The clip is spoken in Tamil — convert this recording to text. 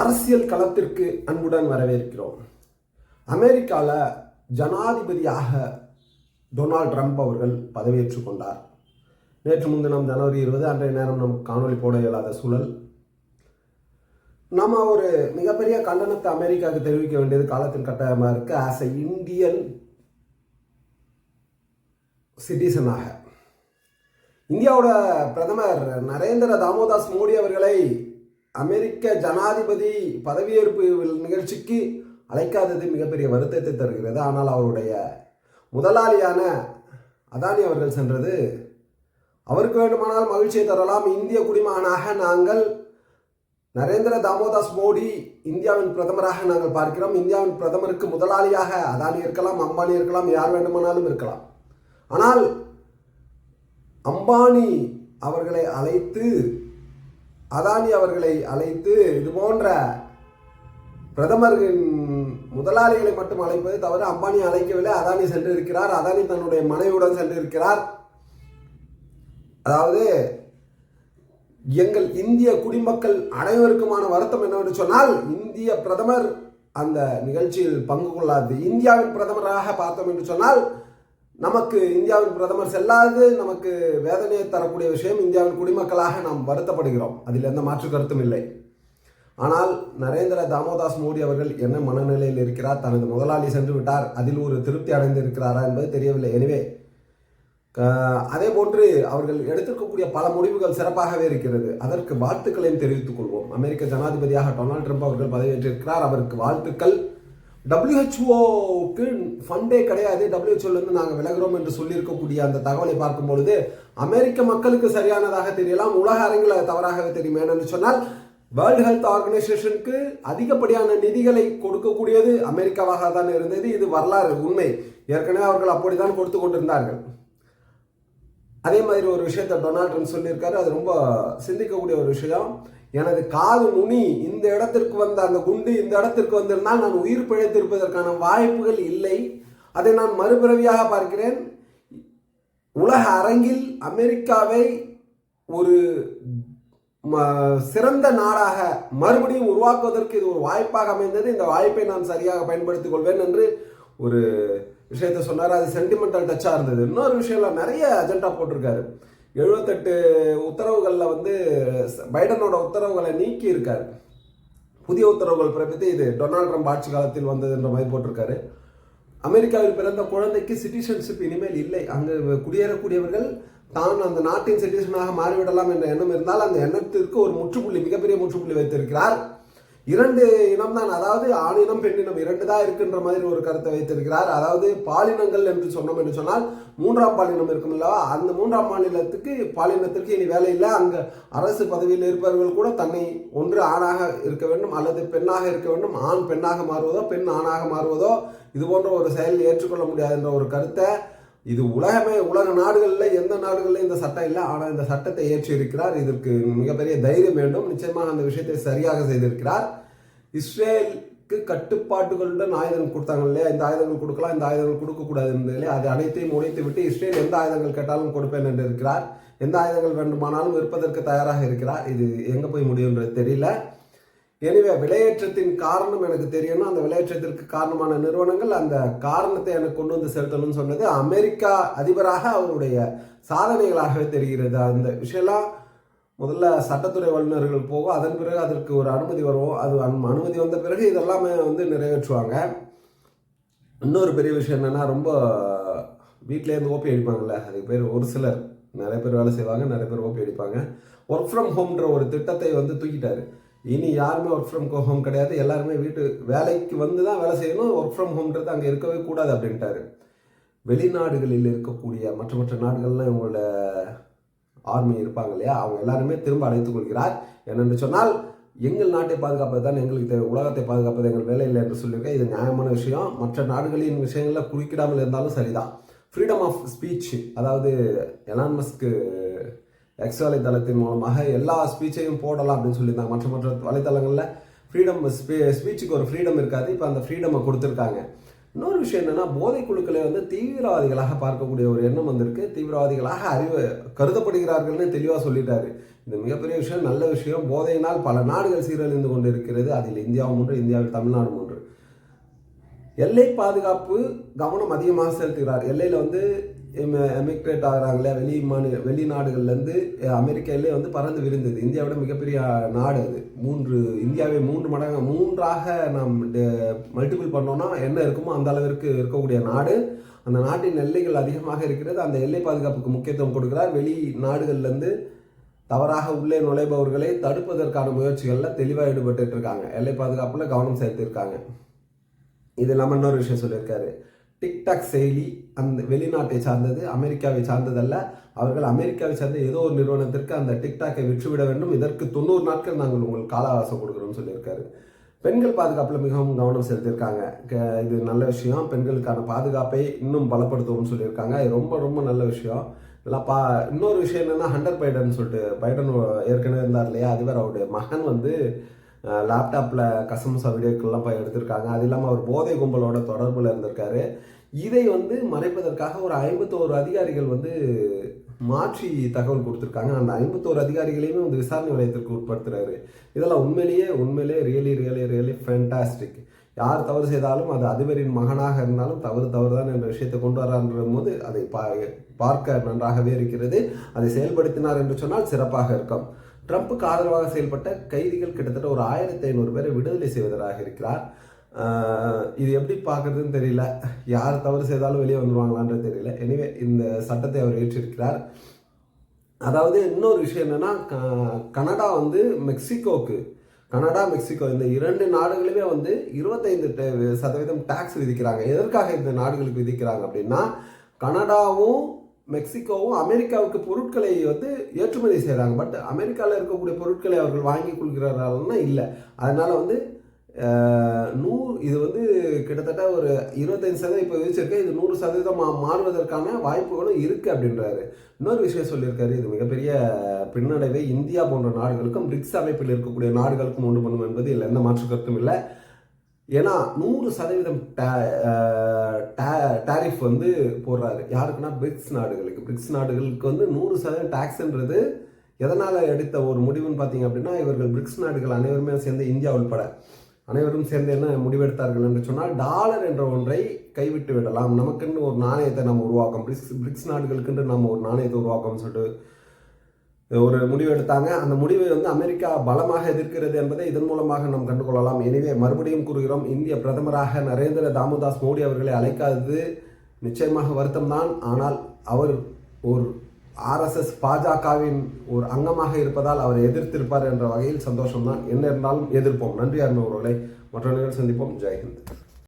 அரசியல் களத்திற்கு அன்புடன் வரவேற்கிறோம். அமெரிக்காவில் ஜனாதிபதியாக டொனால்ட் ட்ரம்ப் அவர்கள் பதவியேற்றுக் கொண்டார். நேற்று முன்தினம் ஜனவரி இருபது அன்றைய நேரம் நமக்கு காணொலி போட இயலாத சூழல். நம்ம ஒரு மிகப்பெரிய கண்டனத்தை அமெரிக்காவுக்கு தெரிவிக்க வேண்டியது காலத்தின் கட்டாயமாக இருக்குது ஆஸ் எ இந்தியன் சிட்டிசனாக இந்தியாவோட பிரதமர் நரேந்திர தாமோதாஸ் மோடி அவர்களை அமெரிக்க ஜனாதிபதி பதவியேற்பு நிகழ்ச்சிக்கு அழைக்காதது மிகப்பெரிய வருத்தத்தை தருகிறது. ஆனால் அவருடைய முதலாளியான அதானி அவர்கள் சென்றது. அவருக்கு வேண்டுமானால் மகிழ்ச்சியை தரலாம். இந்திய குடிமகனாக நாங்கள் நரேந்திர தாமோதாஸ் மோடி இந்தியாவின் பிரதமராக நாங்கள் பார்க்கிறோம். இந்தியாவின் பிரதமருக்கு முதலாளியாக அதானி இருக்கலாம் அம்பானி இருக்கலாம் யார் வேண்டுமானாலும் இருக்கலாம். ஆனால் அம்பானி அவர்களை அழைத்து அதானி அவர்களை அழைத்து இது போன்ற பிரதமர்களின் முதலாளிகளை மட்டும் அழைப்பது தவிர அம்பானி அழைக்கவில்லை. அதானி சென்று இருக்கிறார் அதானி தன்னுடைய மனைவியுடன் சென்று இருக்கிறார் அதாவது எங்கள் இந்திய குடிமக்கள் அனைவருக்குமான வருத்தம் என்னவென்று சொன்னால் இந்திய பிரதமர் அந்த நிகழ்ச்சியில் பங்கு கொள்ளாது. இந்தியாவின் பிரதமராக பார்த்தோம் என்று சொன்னால் நமக்கு இந்தியாவின் பிரதமர் செல்லாது நமக்கு வேதனையை தரக்கூடிய விஷயம் இந்தியாவின் குடிமக்களாக நாம் வருத்தப்படுகிறோம். அதில் எந்த மாற்று கருத்தும் இல்லை. ஆனால் நரேந்திர தாமோதாஸ் மோடி அவர்கள் என்ன மனநிலையில் இருக்கிறார் தனது முதலாளி சென்று விட்டார் அதில் ஒரு திருப்தி அடைந்து இருக்கிறாரா என்பது தெரியவில்லை. எனவே அதே போன்று அவர்கள் எடுத்திருக்கக்கூடிய பல முடிவுகள் சிறப்பாகவே இருக்கிறது. அதற்கு வாழ்த்துக்களையும் தெரிவித்துக் கொள்வோம். அமெரிக்க ஜனாதிபதியாக டொனால்ட் ட்ரம்ப் அவர்கள் பதவியேற்றிருக்கிறார். அவருக்கு வாழ்த்துக்கள். டபிள்யூஹெச்ஓவுக்கு ஃபண்டே கிடையாது. டபிள்யூஹெச்ஓலேருந்து நாங்கள் விலகிறோம் என்று சொல்லியிருக்கக்கூடிய அந்த தகவலை பார்க்கும் பொழுது அமெரிக்க மக்களுக்கு சரியானதாக தெரியலாம் உலக அரங்கில் தவறாகவே தெரியும். ஏனென்று சொன்னால் வேர்ல்டு ஹெல்த் ஆர்கனைசேஷனுக்கு அதிகப்படியான நிதிகளை கொடுக்கக்கூடியது அமெரிக்காவாக தான் இருந்தது. இது வரலாறு உண்மை. ஏற்கனவே அவர்கள் அப்படித்தான் கொடுத்து கொண்டிருந்தார்கள். அதே மாதிரி ஒரு விஷயத்த டொனால்ட் ட்ரம்ப் சொல்லியிருக்காரு. அது ரொம்ப சிந்திக்கக்கூடிய ஒரு விஷயம். எனது காது நுனி இந்த இடத்திற்கு வந்த அந்த குண்டு இந்த இடத்திற்கு வந்திருந்தால் நான் உயிர் பிழைத்திருப்பதற்கான வாய்ப்புகள் இல்லை. அதை நான் மறுபிறவியாக பார்க்கிறேன். உலக அரங்கில் அமெரிக்காவை ஒரு சிறந்த நாடாக மறுபடியும் உருவாக்குவதற்கு இது ஒரு வாய்ப்பாக அமைந்தது. இந்த வாய்ப்பை நான் சரியாக பயன்படுத்திக் கொள்வேன் என்று ஒரு விஷயத்த சொன்னார். அது சென்டிமெண்டல் டச்சாக இருந்தது. இன்னொரு விஷயம்ல நிறைய அஜெண்டா போட்டிருக்காரு. எழுபத்தெட்டு உத்தரவுகளில் வந்து பைடனோட உத்தரவுகளை நீக்கி இருக்காரு புதிய உத்தரவுகள் பிறப்பித்து இது டொனால்ட் ட்ரம்ப் ஆட்சி காலத்தில் வந்ததுன்ற மாதிரி போட்டிருக்காரு. அமெரிக்காவில் பிறந்த குழந்தைக்கு சிட்டிசன்ஷிப் இனிமேல் இல்லை. அங்கு குடியேறக்கூடியவர்கள் தான் அந்த நாட்டின் சிட்டிசனாக மாறிவிடலாம் என்ற எண்ணம் இருந்தால் அந்த எண்ணத்திற்கு ஒரு முற்றுப்புள்ளி மிகப்பெரிய முற்றுப்புள்ளி வைத்திருக்கிறார். இரண்டு இனம் தான். அதாவது ஆணினம் பெண்ணினம் இரண்டு தான் இருக்கின்ற மாதிரி ஒரு கருத்தை வைத்திருக்கிறார். அதாவது பாலினங்கள் என்று சொன்னோம் என்று சொன்னால் மூன்றாம் பாலினம் இருக்கும் இல்லவா அந்த மூன்றாம் மாநிலத்துக்கு பாலினத்திற்கு இனி வேலை இல்லை. அங்கு அரசு பதவியில் இருப்பவர்கள் கூட தன்னை ஒன்று ஆணாக இருக்க வேண்டும் அல்லது பெண்ணாக இருக்க வேண்டும். ஆண் பெண்ணாக மாறுவதோ பெண் ஆணாக மாறுவதோ இது போன்ற ஒரு செயல் ஏற்றுக்கொள்ள முடியாது என்ற ஒரு கருத்தை இது உலகமே உலக நாடுகளில் எந்த நாடுகளில் இந்த சட்டம் இல்லை ஆனால் இந்த சட்டத்தை ஏற்றி இருக்கிறார் இதற்கு மிகப்பெரிய தைரியம் வேண்டும். நிச்சயமாக அந்த விஷயத்தை சரியாக செய்திருக்கிறார். இஸ்ரேலுக்கு கட்டுப்பாட்டுகளுடன் ஆயுதங்கள் கொடுத்தாங்க இல்லையா? இந்த ஆயுதங்கள் கொடுக்கலாம் இந்த ஆயுதங்கள் கொடுக்கக்கூடாது இல்லையா அது அனைத்தையும் உடைத்து விட்டு இஸ்ரேல் எந்த ஆயுதங்கள் கேட்டாலும் கொடுப்பேன் என்று இருக்கிறார். எந்த ஆயுதங்கள் வேண்டுமானாலும் இருப்பதற்கு தயாராக இருக்கிறார். இது எங்கே போய் முடியுன்றது தெரியல. எனவே விலையேற்றத்தின் காரணம் எனக்கு தெரியணும். அந்த விலையேற்றத்திற்கு காரணமான நிறுவனங்கள் அந்த காரணத்தை எனக்கு கொண்டு வந்து செலுத்தணும்னு சொன்னது அமெரிக்கா அதிபராக அவருடைய சாதனைகளாகவே தெரிகிறது. அந்த விஷயம்லாம் முதல்ல சட்டத்துறை வல்லுநர்கள் போகும். அதன் பிறகு அதற்கு ஒரு அனுமதி வரும் அது அனுமதி வந்த பிறகு இதெல்லாமே வந்து நிறைவேற்றுவாங்க. இன்னொரு பெரிய விஷயம் என்னென்னா ரொம்ப வீட்டிலேருந்து ஓபி அடிப்பாங்கல்ல. அதுக்கு பேர் ஒரு சிலர். நிறைய பேர் வேலை செய்வாங்க நிறைய பேர் ஓபி அடிப்பாங்க. ஒர்க் ஃப்ரம் ஹோம்ன்ற ஒரு திட்டத்தை வந்து தூக்கிட்டாரு. இனி யாருமே ஒர்க் ஃப்ரம் ஹோம் கிடையாது. எல்லாருமே வீட்டு வேலைக்கு வந்து தான் வேலை செய்யணும். ஒர்க் ஃப்ரம் ஹோம்ன்றது அங்கே இருக்கவே கூடாது அப்படின்ட்டாரு. வெளிநாடுகளில் இருக்கக்கூடிய மற்ற மற்ற நாடுகள்லாம் இவங்களோட ஆர்மி இருப்பாங்க இல்லையா? அவங்க எல்லாருமே திரும்ப அழைத்துக் கொள்கிறார். என்னென்று சொன்னால் எங்கள் நாட்டை பாதுகாப்பது தான் எங்களுக்கு தேவை. உலகத்தை பாதுகாப்பது எங்கள் வேலை இல்லை என்று சொல்லியிருக்கேன் இது நியாயமான விஷயம். மற்ற நாடுகளின் விஷயங்களில் குறுக்கிடாமல் இருந்தாலும் சரிதான். ஃப்ரீடம் ஆஃப் ஸ்பீச் அதாவது எலான்மஸ்க்கு எக்ஸ் வலைத்தளத்தின் மூலமாக எல்லா ஸ்பீச்சையும் போடலாம் அப்படின்னு சொல்லியிருந்தாங்க. மற்ற மற்ற வலைத்தளங்களில் ஃப்ரீடம் ஸ்பீ ஸ்பீச்சுக்கு ஒரு ஃப்ரீடம் இருக்காது. இப்போ அந்த ஃப்ரீடமை கொடுத்துருக்காங்க. இன்னொரு விஷயம் என்னென்னா போதைக் குழுக்களை வந்து தீவிரவாதிகளாக பார்க்கக்கூடிய ஒரு எண்ணம் வந்திருக்கு. தீவிரவாதிகளாக அறிவு கருதப்படுகிறார்கள்னு தெளிவாக சொல்லிட்டாரு. இது மிகப்பெரிய விஷயம் நல்ல விஷயம். போதையினால் பல நாடுகள் சீரழிந்து கொண்டிருக்கிறது. அதில் இந்தியாவும் ஒன்று இந்தியாவில் தமிழ்நாடும் ஒன்று. எல்லை பாதுகாப்பு கவனம் அதிகமாக செலுத்துகிறார். எல்லையில் வந்து எமிக்ரேட் ஆகிறாங்களே வெளி மாநில வெளிநாடுகள்லேருந்து அமெரிக்காவிலே வந்து பறந்து விரிந்தது. இந்தியாவோட மிகப்பெரிய நாடு அது. மூன்று இந்தியாவே மூன்று மடங்கு மூன்றாக நாம் மல்டிபிள் பண்ணோம்னா என்ன இருக்குமோ அந்த அளவிற்கு இருக்கக்கூடிய நாடு. அந்த நாட்டின் எல்லைகள் அதிகமாக இருக்கிறது. அந்த எல்லை பாதுகாப்புக்கு முக்கியத்துவம் கொடுக்கிறார். வெளி நாடுகள்லேருந்து தவறாக உள்ளே நுழைபவர்களை தடுப்பதற்கான முயற்சிகளில் தெளிவாக ஈடுபட்டு இருக்காங்க. எல்லை பாதுகாப்பில் கவனம் செலுத்தியிருக்காங்க. இது இல்லாமல் இன்னொரு விஷயம் சொல்லியிருக்காரு. டிக்டாக் செயலி அந்த வெளிநாட்டை சார்ந்தது அமெரிக்காவை சார்ந்ததல்ல. அவர்கள் அமெரிக்காவை சார்ந்த ஏதோ ஒரு நிறுவனத்திற்கு அந்த டிக்டாக்கை விற்றுவிட வேண்டும். இதற்கு தொண்ணூறு நாட்கள் நாங்கள் உங்களுக்கு கால அவகாசம் கொடுக்குறோம்னு சொல்லியிருக்காரு. பெண்கள் பாதுகாப்பில் மிகவும் கவனம் செலுத்தியிருக்காங்க. க- இது நல்ல விஷயம். பெண்களுக்கான பாதுகாப்பை இன்னும் பலப்படுத்தவும் சொல்லியிருக்காங்க. இது ரொம்ப ரொம்ப நல்ல விஷயம். இதெல்லாம் பா இன்னொரு விஷயம் என்னென்னா ஹண்டர் பைடன் சொல்லிட்டு பைடன் ஏற்கனவே இருந்தார் இல்லையா? அதுவே அவருடைய மகன் வந்து லேப்டாப்பில் கசமுசா வீடியோக்கள்லாம் போய் எடுத்திருக்காங்க. அது இல்லாமல் அவர் போதை கும்பலோட தொடர்பில் இருந்திருக்காரு. இதை வந்து மறைப்பதற்காக ஒரு ஐம்பத்தோரு அதிகாரிகள் வந்து மாற்றி தகவல் கொடுத்துருக்காங்க. அந்த ஐம்பத்தோரு அதிகாரிகளையுமே வந்து விசாரணை நிலையத்திற்கு உட்படுத்துறாரு. இதெல்லாம் உண்மையிலேயே உண்மையிலேயே ரியலி ரியலி ரியலி ஃபேண்டாஸ்டிக் யார் தவறு செய்தாலும் அது அதிபரின் மகனாக இருந்தாலும் தவறு தவறுதான் என்ற விஷயத்தை கொண்டு வரான்ற போது அதை பா பார்க்க நன்றாகவே இருக்கிறது. அதை செயல்படுத்தினார் என்று சொன்னால் சிறப்பாக இருக்கும். ட்ரம்ப்புக்கு ஆதரவாக செயல்பட்ட கைதிகள் கிட்டத்தட்ட ஒரு ஆயிரத்தி ஐநூறு பேரை விடுதலை செய்வதாக இருக்கிறார். இது எப்படி பார்க்கறதுன்னு தெரியல. யார் தவறு செய்தாலும் வெளியே வந்துடுவாங்களான்றது தெரியல. எனிவே இந்த சட்டத்தை அவர் ஏற்றிருக்கிறார். அதாவது இன்னொரு விஷயம் என்னன்னா க- கனடா வந்து மெக்சிகோக்கு கனடா மெக்சிகோ இந்த இரண்டு நாடுகளுமே வந்து இருபத்தைந்து ட- சதவீதம் டேக்ஸ் விதிக்கிறாங்க. எதற்காக இந்த நாடுகளுக்கு விதிக்கிறாங்க அப்படின்னா கனடாவும் மெக்சிகோவும் அமெரிக்காவுக்கு பொருட்களை வந்து ஏற்றுமதி செய்கிறாங்க பட் அமெரிக்காவில் இருக்கக்கூடிய பொருட்களை அவர்கள் வாங்கி கொள்கிறார்கள்னா இல்லை. அதனால் வந்து நூ நூறு இது வந்து கிட்டத்தட்ட ஒரு இருபத்தஞ்சு சதவீதம் இப்போ விதிச்சிருக்கேன் இது நூறு சதவீதம் மாறுவதற்கான வாய்ப்புகளும் இருக்குது அப்படின்றாரு. இன்னொரு விஷயம் சொல்லியிருக்காரு. இது மிகப்பெரிய பின்னடைவை. இந்தியா போன்ற நாடுகளுக்கும் பிரிக்ஸ் அமைப்பில் இருக்கக்கூடிய நாடுகளுக்கும் உண்டு பண்ணும் என்பது இல்லை. எந்த மாற்று கருத்தும் இல்லை. ஏன்னா நூறு சதவீதம் டேரிஃப் வந்து போடுறாரு. யாருக்குன்னா பிரிக்ஸ் நாடுகளுக்கு. பிரிக்ஸ் நாடுகளுக்கு வந்து நூறு சதவீதம் டேக்ஸ்ன்றது எதனால் எடுத்த ஒரு முடிவுன்னு பார்த்தீங்க அப்படின்னா இவர்கள் பிரிக்ஸ் நாடுகள் அனைவருமே சேர்ந்து இந்தியா உள்பட அனைவரும் சேர்ந்து என்ன முடிவெடுத்தார்கள் என்று சொன்னால் டாலர் என்ற ஒன்றை கைவிட்டு விடலாம். நமக்குன்னு ஒரு நாணயத்தை நம்ம உருவாக்கம் பிரிக்ஸ் பிரிக்ஸ் நாடுகளுக்குன்று நம்ம ஒரு நாணயத்தை உருவாக்கம்னு சொல்லிட்டு ஒரு முடிவு எடுத்தாங்க. அந்த முடிவை வந்து அமெரிக்கா பலமாக எதிர்க்கிறது என்பதை இதன் மூலமாக நாம் கண்டுகொள்ளலாம். எனவே மறுபடியும் கூறுகிறோம் இந்திய பிரதமராக நரேந்திர தாமோதாஸ் மோடி அவர்களை அழைக்காதது நிச்சயமாக வருத்தம்தான். ஆனால் அவர் ஒரு ஆர்எஸ்எஸ் பாஜகவின் ஒரு அங்கமாக இருப்பதால் அவர் எதிர்த்திருப்பார் என்ற வகையில் சந்தோஷம்தான். என்ன இருந்தாலும் எதிர்ப்போம். நன்றி அருமை உறவுகளை. மற்ற நிகழ்ச்சி சந்திப்போம். ஜெய்ஹிந்த்.